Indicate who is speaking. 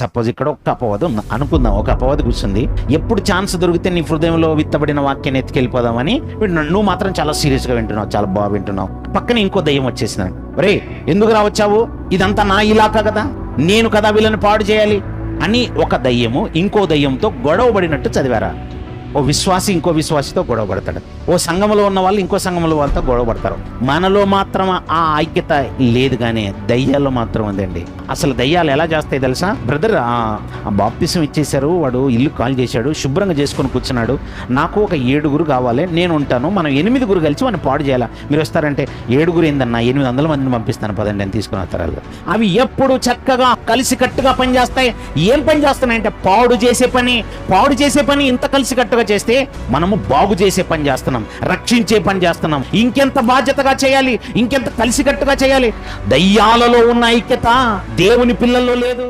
Speaker 1: Suppose ఇక్కడ ఒక అపవాదం ఉంది. అనుకుందాం ఒక అపవాది కూర్చుంది. ఎప్పుడు ఛాన్స్ దొరికితే నీ హృదయంలో విత్తబడిన వాక్యాన్ని ఎత్తుకెళ్ళిపోదామని వింటున్నాడు నువ్వు మాత్రం చాలా సీరియస్గా వింటున్నావు చాలా బాగా వింటున్నావు. పక్కన ఇంకో దయ్యం వచ్చేసింది. రే ఎందుకు రావచ్చావు? ఇదంతా నా ఇలాకా కదా. నేను కదా వీళ్ళని పాడు చేయాలి అని ఒక దయ్యము ఇంకో దయ్యంతో గొడవబడినట్టు చదివారా? ఓ విశ్వాసి ఇంకో విశ్వాసితో గొడవ పడతాడు. ఓ సంఘంలో ఉన్న వాళ్ళు ఇంకో సంఘంలో వాళ్ళతో గొడవ పడతారు. మనలో మాత్రం ఆ ఐక్యత లేదు కానీ దయ్యాల్లో మాత్రం ఉందండి అసలు దయ్యాలు ఎలా చేస్తాయి తెలుసా? బ్రదర్ బాప్తిసం ఇచ్చేశారు వాడు ఇల్లు కాల్ చేశాడు శుభ్రంగా చేసుకొని కూర్చున్నాడు. నాకు ఒక ఏడుగురు కావాలి నేను ఉంటాను మనం ఎనిమిదిగురు కలిసి మనం పాడు చేయాలా? మీరు వస్తారంటే ఏడుగురు ఏందన్నా ఎనిమిది వందల మందిని పంపిస్తాను పదండి అని తీసుకుని వస్తారు. అవి ఎప్పుడు చక్కగా కలిసి కట్టుగా పని చేస్తాయి ఏం పని చేస్తున్నాయంటే పాడు చేసే పని పాడు చేసే పని ఇంత కలిసి బాగా చేస్తే మనము బాగు చేసే పని చేస్తున్నాం రక్షించే పని చేస్తున్నాం. ఇంకెంత బాధ్యతగా చేయాలి? ఇంకెంత కలిసికట్టుగా చేయాలి? దయ్యాలలో ఉన్న ఐక్యత దేవుని పిల్లల్లో లేదు.